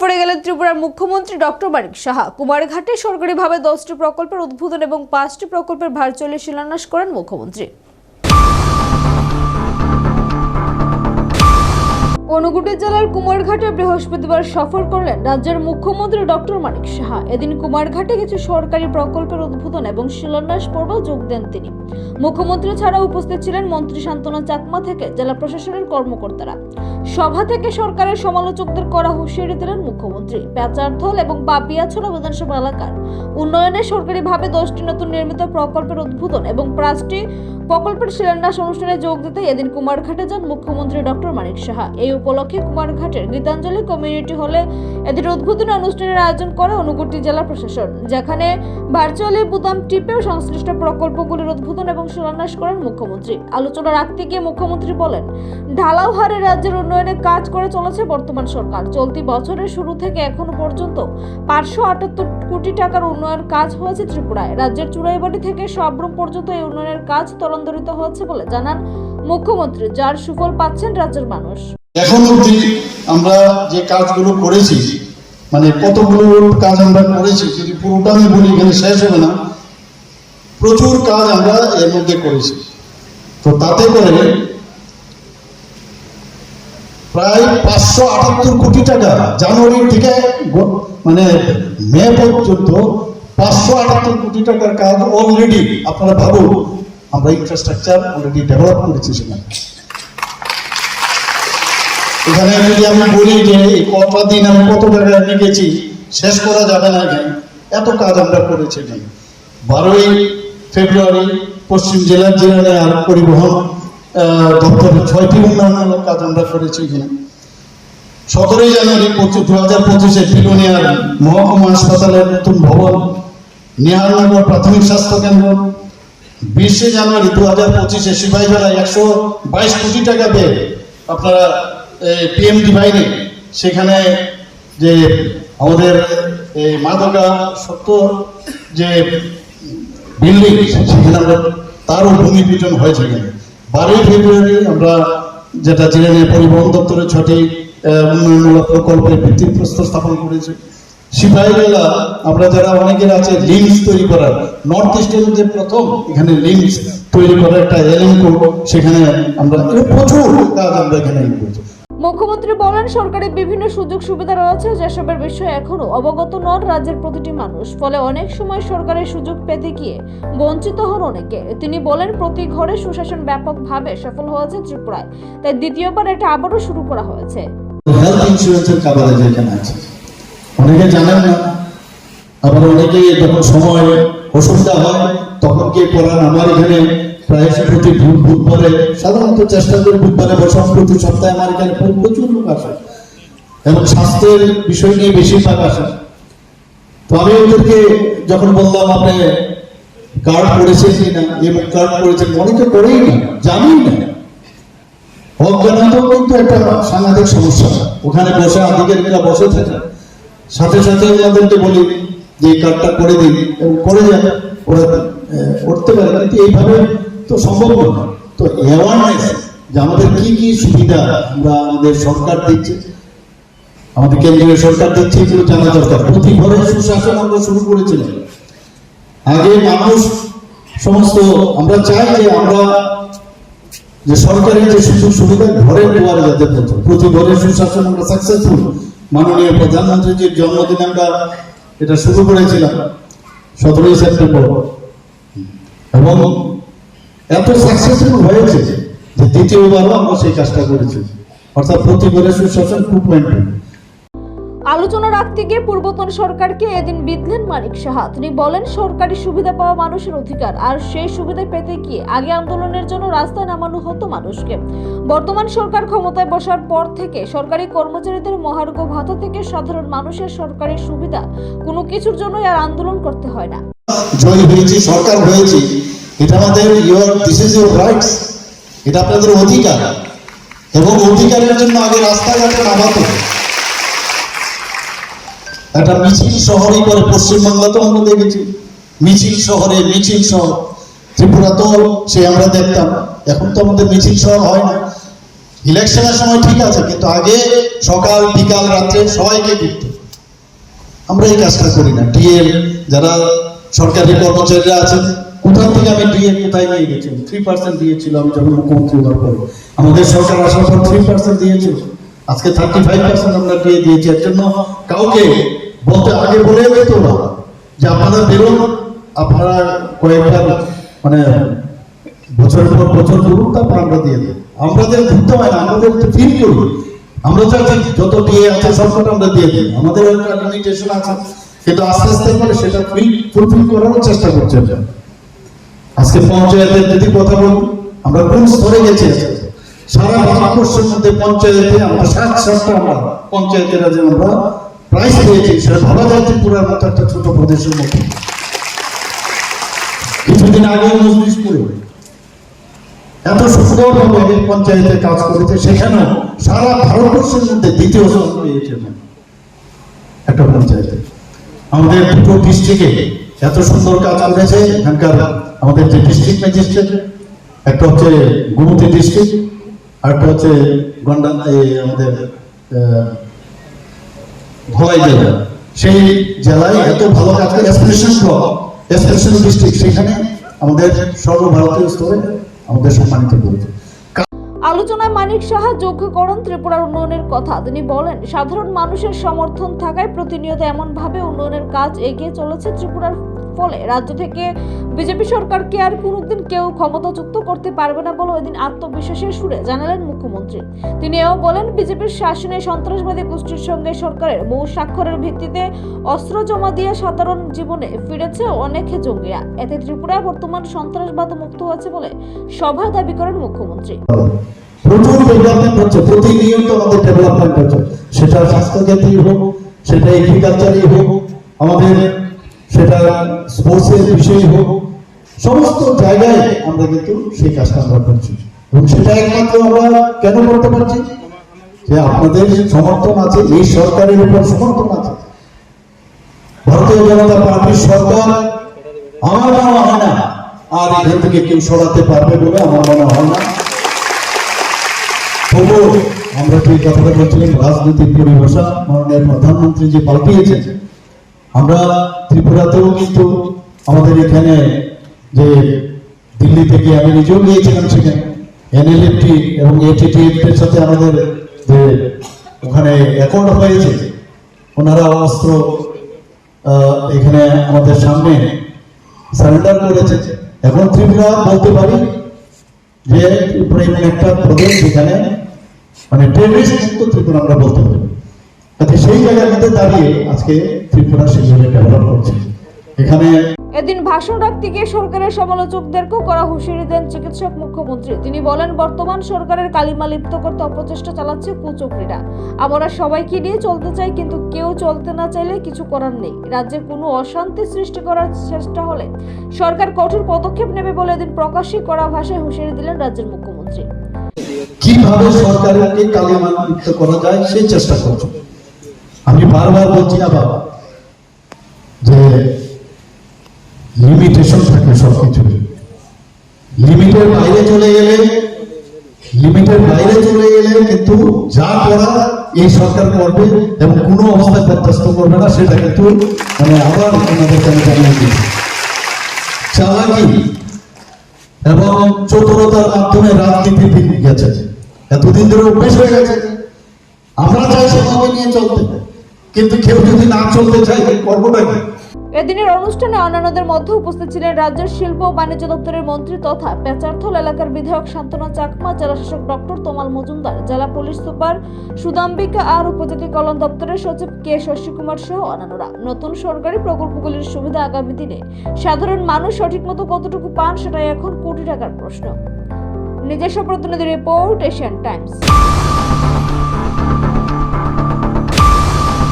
সফরে গেলেন ত্রিপুরার মুখ্যমন্ত্রী ডক্টর মানিক সাহা। কুমারঘাটে সরকারিভাবে দশটি প্রকল্পের উদ্বোধন এবং পাঁচটি প্রকল্পের ভার্চুয়ালি শিলান্যাস করেন মুখ্যমন্ত্রী। অনুগুটি জেলার কুমারঘাটে বৃহস্পতিবার সফর করলেন রাজ্যের মুখ্যমন্ত্রী ডক্টর মানিক সাহা। এদিন কুমারঘাটে কিছু সরকারি প্রকল্পের উদ্বোধন এবং শিলান্যাস পর্ব যোগ দেন তিনি। মুখ্যমন্ত্রী ছাড়াও উপস্থিত ছিলেন মন্ত্রী শান্তনা চাকমা থেকে জেলা প্রশাসনের কর্মকর্তারা। সভা থেকে সরকারের সমালোচকদের করা হুঁশিয়ারি দিলেন মুখ্যমন্ত্রী। পেঁচারথল এবং পাপিয়াছড়া বিধানসভা এলাকার। উন্নয়নে সরকারিভাবে দশটি নতুন নির্মিত প্রকল্পের উদ্বোধন এবং পাঁচটি প্রকল্পের শিলান্যাস অনুষ্ঠানে যোগ দিতে এদিন কুমারঘাটে যান মুখ্যমন্ত্রী ডক্টর মানিক সাহা। এই উপলক্ষে কুমারঘাটের গীতাঞ্জলি কমিউনিটি হলে এদিন উদ্বোধনী অনুষ্ঠানের আয়োজন করে অনুগুটি জেলা প্রশাসন, যেখানে ভার্চুয়ালি বুদাম টিপেও সংশ্লিষ্ট প্রকল্পগুলির উদ্বোধন এবং শিলান্যাস করেন মুখ্যমন্ত্রী। আলোচনা রাখতে গিয়ে মুখ্যমন্ত্রী বলেন, ঢালাও হারে রাজ্যের উন্নয়নে কাজ করে চলেছে বর্তমান সরকার। চলতি বছরের শুরু থেকে এখনও পর্যন্ত পাঁচশো আটাত্তর কোটি টাকার উন্নয়ন কাজ হয়েছে ত্রিপুরায়। রাজ্যের চুড়াইবাড়ি থেকে সাবরুম পর্যন্ত এই উন্নয়নের কাজ ত্বরান্বিত হচ্ছে বলে জানান মুখ্যমন্ত্রী, যার সুফল পাচ্ছেন রাজ্যের মানুষ। এখন অবধি আমরা যে কাজগুলো করেছি মানে কতগুলো কাজ আমরা করেছি, যদি পুরোটা আমি বলি, এখানে শেষ হবে না। প্রচুর কাজ আমরা এর মধ্যে করেছি। তো তাতে করে প্রায় পাঁচশো আটাত্তর কোটি টাকা জানুয়ারি থেকে মানে মে পর্যন্ত পাঁচশো আটাত্তর কোটি টাকার কাজ অলরেডি আপনারা ভাবুন, আমরা ইনফ্রাস্ট্রাকচার অলরেডি ডেভেলপ করেছি সেখানে। এখানে যদি আমি বলি যে এই দিন আমি কত টাকা লিখেছি শেষ করা যাবে না এখানে এত কাজ আমরা করেছি এখানে। বারোই ফেব্রুয়ারি পশ্চিম জেলার জেলা পরিবহন দপ্তরের ছয়টি উন্নয়নমূলক কাজ আমরা করেছি এখানে সতেরোই জানুয়ারি পঁচিশ দু হাজার পঁচিশে পিলোনিয়ার মহকুমা হাসপাতালের নতুন ভবন, নিহারনগর প্রাথমিক স্বাস্থ্য কেন্দ্র। বিশে জানুয়ারি দু হাজার পঁচিশে সিপাহীজলায় একশো বাইশ কোটি টাকা পেয়ে আপনারা পিএম ডিভাইনে সেখানে যে আমাদের এই মাদকা সত্য যে বিল্ডিং, সেখানে তারও ভূমি পূজন হয়েছে বারোই ফেব্রুয়ারি আমরা যেটা জেনে নিয়ে পরিবহন দপ্তরের ছটি উন্নয়নমূলক প্রকল্পের ভিত্তিপ্রস্তর স্থাপন করেছে। সিপাহী জেলা আমরা যারা অনেকের আছে লিঙ্কস তৈরি করার, নর্থ ইস্টের মধ্যে প্রথম এখানে লিঙ্কস তৈরি করার একটা এলএনকো সেখানে আমরা প্রচুর কাজ আমরা এখানে করেছি মুখ্যমন্ত্রী বলেন, সরকারের বিভিন্ন সুযোগ সুবিধা রয়েছে, যেসবের বিষয়ে এখনও অবগত নন রাজ্যের প্রতিটি মানুষ। ফলে অনেক সময় সরকারের সুযোগ পেতে গিয়ে বঞ্চিত হন অনেকে। তিনি বলেন, প্রতি ঘরে সুশাসন ব্যাপকভাবে সফল হয়েছে ত্রিপুরায়। তাই দ্বিতীয়বার এটা আবারও শুরু করা হয়েছে। অনেকে জানেন না, আবার অনেকে যখন সময় অসুবিধা হয়, তখন করার আমার এখানে প্রায় প্রতি বুধ- বুধবারে, সাধারণত চেষ্টা করি বুধবারে বসা প্রতি সপ্তাহে আমার এখানে প্র- প্রচুর লোক আসে। এবং স্বাস্থ্যের বিষয় নিয়ে বেশিরভাগ আসে। তো আমি ওদেরকে যখন বললাম, আপনি কার্ড করেছেন কিনা এবং কার্ড করেছেন অনেকে করেই না, জানেই না। অজ্ঞানত কিন্তু একটা সাংঘাতিক সমস্যা। ওখানে বসে আধিকারিকরা বসে থাকে। সাথে সাথে ওনাদেরকে বলি, যে এই কার্ডটা করে দিন। এবং করে যান। ওরা করতে পারে। কিন্তু এইভাবে তো সম্ভব না তো অ্যাওয়ারনেস যে আমাদের কি কি সুবিধা আমরা আমাদের সরকার দিচ্ছে। আমাদের কেন্দ্রীয় সরকার দিচ্ছে, এগুলো জানা দরকার। প্রতি ঘরে সুশাসন আমরা শুরু করেছিলাম। আগে মানুষ সমস্ত, আমরা চাই যে আমরা যে সরকারি যে সুযোগ সুবিধা, ঘরে দুয়ারে যাতে পৌঁছে। প্রতি ঘরে সুশাসন আমরা সাকসেসফুল মাননীয় প্রধানমন্ত্রীজির জন্মদিনে আমরা এটা শুরু করেছিলাম সতেরোই সেপ্টেম্বর। এবং এত সাকসেসফুল হয়েছে যে দ্বিতীয়বারও আমরা সেই কাজটা করেছি। অর্থাৎ প্রতি ঘরে সুশাসন টু পয়েন্ট আলোচনা রাখতে গিয়ে পূর্বতন সরকারকে এদিন বিধলেন মানিক সাহা। তিনি বলেন সরকারি সুবিধা পাওয়া মানুষের অধিকার আর সেই সুবিধা পেতে গিয়ে আগে আন্দোলনের জন্য রাস্তায় নামানো হতো মানুষকে। বর্তমান সরকার ক্ষমতায় বসার পর থেকে সরকারি কর্মচারীদের মহার্ঘ ভাতা থেকে সাধারণ মানুষের সরকারি সুবিধা কোনো কিছুর জন্যই আর আন্দোলন করতে হয় না। জয়ী হয়েছি সরকার হয়েছি। এটা আমাদের your this is your rights এটা আপনাদের অধিকার। এবং অধিকারের জন্য আগে রাস্তাঘাটে নামাতো একটা মিছিল শহরই করে পশ্চিমবাংলাতেও আমরা দেখেছি। মিছিল শহরে মিছিল শহর। ত্রিপুরা তো সে আমরা দেখতাম। এখন তো আমাদের মিছিল শহর হয় না। ইলেকশনের সময় ঠিক আছে, কিন্তু আগে সকাল, বিকাল, রাত্রে সবাইকে দিত আমরা এই কাজটা করি না। ডিএম, যারা সরকারি কর্মচারীরা আছেন কোথাও থেকে আমি ডিএম কোথায় নিয়ে গেছি? থ্রি পার্সেন্ট দিয়েছিল, আমি যখন মুখ্যমন্ত্রী হওয়ার পর আমাদের সরকার আসার পর থ্রি পার্সেন্ট দিয়েছিল আজকে থার্টি ফাইভ পার্সেন্ট আমরা দিয়ে দিয়েছি। এর জন্য কাউকে বলতে আগে বলে দিত না যে আপনারা বেরোন, আপনারা কয়েকবার মানে বছরের পর বছর ধরুন তারপর আমরা দিয়ে দিই আমাদের ঘুরতে হয় না আমাদের ফিল করি। আমরা চাচ্ছি যত দিয়ে আছে সবকটা আমরা দিয়ে দিই আমাদের একটা লিমিটেশন আছে। কিন্তু আস্তে আস্তে করে সেটা ফিল ফুলফিল করার চেষ্টা করছে। আজকে পঞ্চায়েতের যদি কথা বলি আমরা কোন স্তরে গেছি? সারা ভারতবর্ষের মধ্যে পঞ্চায়েতে আমরা ষাট ষাটটা আমরা পঞ্চায়েতের যে আমরা প্রাইজ পেয়েছি। সেটা ভাবা মতো একটা ছোট প্রদেশের মধ্যে। কিছুদিন আগে মজলিশপুরে এত সুন্দরভাবে পঞ্চায়েতে কাজ করেছে, সেখানেও সারা ভারতবর্ষের মধ্যে দ্বিতীয় স্থান পেয়েছে একটা পঞ্চায়েতে। আমাদের দুটো ডিস্ট্রিক্টে এত সুন্দর কাজ করেছে, এখানকার আমাদের যে ডিস্ট্রিক্ট ম্যাজিস্ট্রেট একটা হচ্ছে গুমতি ডিস্ট্রিক্ট আর একটা হচ্ছে গন্ডা এই আমাদের ধলাই জেলা। সেই জেলায় এত ভালো ব্লক এসপিরেশন ডিস্ট্রিক্ট সেখানে আমাদের সর্বভারতীয় স্তরে আমাদের সম্মানিত করেছে। আলোচনায় মানিক সাহা যোগ্য করেন ত্রিপুরার উন্নয়নের কথা। তিনি বলেন, সাধারণ মানুষের সমর্থন থাকায় প্রতিনিয়ত এমনভাবে উন্নয়নের কাজ এগিয়ে চলেছে ত্রিপুরার ফলে রাজ্য থেকে বিজেপি সরকারকে আর কোনোদিন কেউ ক্ষমতাচ্যুত করতে পারবে না বলে ওইদিন আত্মবিশ্বাসের সুরে জানালেন মুখ্যমন্ত্রী। তিনি এও বলেন, বিজেপির শাসনে সন্ত্রাসবাদী গোষ্ঠীর সঙ্গে সরকারের বহু স্বাক্ষরের ভিত্তিতে অস্ত্র জমা দিয়ে সাধারণ জীবনে ফিরেছে অনেক জঙ্গিরা এতে ত্রিপুরা বর্তমান সন্ত্রাসবাদ মুক্ত হয়েছে বলে সভায় দাবি করেন মুখ্যমন্ত্রী। প্রচুর ডেভেলপমেন্ট হচ্ছে, প্রতিনিয়ত আমাদের ডেভেলপমেন্ট হচ্ছে। সেটা স্বাস্থ্যক্ষেত্রেই হোক, সেটা এগ্রিকালচারই হোক, আমাদের সেটা স্পোর্টসের বিষয় হোক, সমস্ত জায়গায় আমরা কিন্তু সেই কাজটা আমরা করছি। এবং সেটা একমাত্র আমরা কেন করতে পারছি? যে আপনাদের সমর্থন আছে, এই সরকারের উপর সমর্থন আছে। ভারতীয় জনতা পার্টির সরকার আমার মনে হয় না। আর এখান থেকে কেউ সরাতে পারবে বলে আমার মনে হয় না। তবুও আমরা যে কথাটা বলছিলাম, রাজনৈতিক পরিভাষা মাননীয় প্রধানমন্ত্রী যে পাল্টিয়েছেন, আমরা ত্রিপুরাতেও কিন্তু আমাদের এখানে যে দিল্লি থেকে আমি নিজেও গিয়েছিলাম সেখানে। এনএলএফটি এবং এটিটিএফ এর সাথে আমাদের যে ওখানে অ্যাকর্ড হয়েছে ওনারা অস্ত্র এখানে আমাদের সামনে সারেন্ডার করেছে এখন ত্রিপুরা বলতে পারি যে ত্রিপুরা এমন একটা প্রদেশ যেখানে মানে টেররিস্ট মুক্ত ত্রিপুরা আমরা বলতে পারি। সেই জায়গার মধ্যে দাঁড়িয়ে আজকে ত্রিপুরা সেইভাবে ডেভেলপ করছে। এখানে এদিন ভাষণ রাখতে গিয়ে সরকারের সমালোচকদেরকেও করা হুঁশিয়ারি দেন চিকিৎসক মুখ্যমন্ত্রী। তিনি বলেন বর্তমান সরকারের কালিমা লিপ্ত করতে অপচেষ্টা চালাচ্ছে কুচক্রীরা। আমরা সবাইকে নিয়ে চলতে চাই কিন্তু কেউ চলতে না চাইলে কিছু করার নেই। রাজ্যে কোনো অশান্তি সৃষ্টি করার চেষ্টা হলে সরকার কঠোর পদক্ষেপ নেবে বলে এদিন প্রকাশ্যে করা ভাষায় হুঁশিয়ারি দিলেন রাজ্যের মুখ্যমন্ত্রী। কীভাবে সরকারকে কালিমান্বিত করা যায় সেই চেষ্টা করছে। আমি বারবার বলছি আবার যে লিমিটেশন থাকে সবকিছু লিমিটের বাইরে চলে গেলে লিমিটের বাইরে চলে গেলে কিন্তু যা করা এই সরকার করবে এবং কোনো অবস্থায় বরদাস্ত করবে না সেটা কিন্তু মানে আবার ওনাদেরকে আমি জানিয়ে দিচ্ছি। চালাকি এবং চতুরতার মাধ্যমে রাজনীতি দিন গেছে। এতদিন ধরে অভ্যেস হয়ে গেছে। আমরা চাই সেভাবে নিয়ে চলতে। কিন্তু কেউ যদি না চলতে চায় করবোটা কি? এদিনের অনুষ্ঠানে অন্যান্যদের মধ্যে উপস্থিত ছিলেন রাজ্যের শিল্প ও বাণিজ্য দপ্তরের মন্ত্রী তথা পেচারথল এলাকার বিধায়ক শান্তনা চাকমা, জেলা শাসক ডক্টর তোমাল মজুমদার, জেলা পুলিশ সুপার সুদাম্বিকা আর উপজাতি কল্যাণ দপ্তরের সচিব কে শশী কুমার সহ অন্যান্যরা। নতুন সরকারি প্রকল্পগুলির সুবিধা আগামী দিনে সাধারণ মানুষ সঠিক মতো কতটুকু পান সেটাই এখন কোটি টাকার প্রশ্ন। নিজস্ব প্রতিনিধি রিপোর্ট এশিয়ান টাইমস।